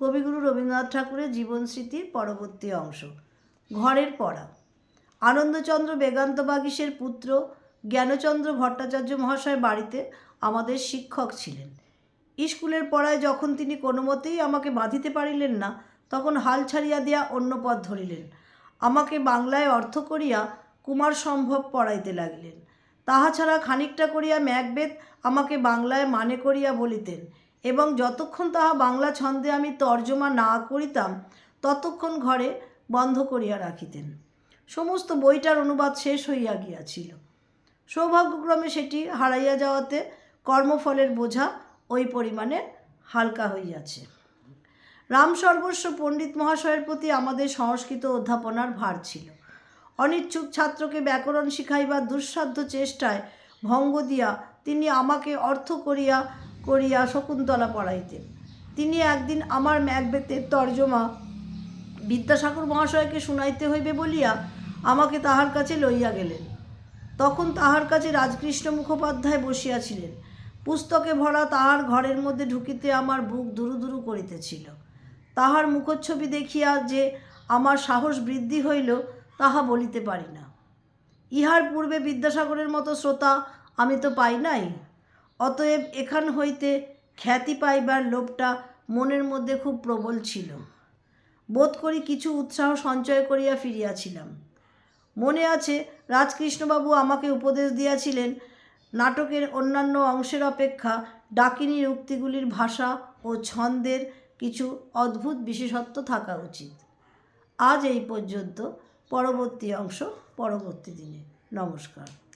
কবিগুরু রবীন্দ্রনাথ ঠাকুরের জীবন স্মৃতির পরবর্তী অংশ। ঘরের পড়া। আনন্দচন্দ্র বেগান্ত বাগিসের পুত্র জ্ঞানচন্দ্র ভট্টাচার্য মহাশয় বাড়িতে আমাদের শিক্ষক ছিলেন। স্কুলের পড়ায় যখন তিনি কোনো মতেই আমাকে বাঁধিতে পারিলেন না, তখন হাল ছাড়িয়া দিয়া অন্য পথ ধরিলেন। আমাকে বাংলায় অর্থ করিয়া কুমার সম্ভব পড়াইতে লাগিলেন। তাহা ছাড়া খানিকটা করিয়া ম্যাকবেদ আমাকে বাংলায় মানে করিয়া বলিতেন। এবং যতক্ষণ তাহা বাংলা ছন্দে আমি তর্জমা না করিতাম, ততক্ষণ ঘরে বন্ধ করিয়া রাখিতেন। সমস্ত বইটার অনুবাদ শেষ হইয়া গিয়াছিল। সৌভাগ্যক্রমে সেটি হারাইয়া যাওয়াতে কর্মফলের বোঝা ওই পরিমাণে হালকা হইয়াছে। রাম সর্বস্ব পণ্ডিত মহাশয়ের প্রতি আমাদের সংস্কৃত অধ্যাপনার ভার ছিল। অনিচ্ছুক ছাত্রকে ব্যাকরণ শিখাইবার দুঃসাধ্য চেষ্টায় ভঙ্গ দিয়া তিনি আমাকে অর্থ করিয়া করিয়া শকুন্তলা পড়াইতেন। তিনি একদিন আমার ম্যাকবেতের তর্জমা বিদ্যাসাগর মহাশয়কে শুনাইতে হইবে বলিয়া আমাকে তাহার কাছে লইয়া গেলেন। তখন তাহার কাছে রাজকৃষ্ণ মুখোপাধ্যায় বসিয়াছিলেন। পুস্তকে ভরা তাহার ঘরের মধ্যে ঢুকিতে আমার বুক দুরু দুরু করিতেছিল। তাহার মুখচ্ছবি দেখিয়া যে আমার সাহস বৃদ্ধি হইল, তাহা বলিতে পারি না। ইহার পূর্বে বিদ্যাসাগরের মতো শ্রোতা আমি তো পাই নাই। অতএব এখান হইতে খ্যাতি পাইবার লোভটা মনের মধ্যে খুব প্রবল ছিল। বোধ করি কিছু উৎসাহ সঞ্চয় করিয়া ফিরিয়াছিলাম। মনে আছে রাজকৃষ্ণবাবু আমাকে উপদেশ দিয়াছিলেন, নাটকের অন্যান্য অংশের অপেক্ষা ডাকিনীর উক্তিগুলির ভাষা ও ছন্দের কিছু অদ্ভুত বিশেষত্ব থাকা উচিত। আজ এই পর্যন্ত। পরবর্তী অংশ, পরবর্তী দিনে। নমস্কার।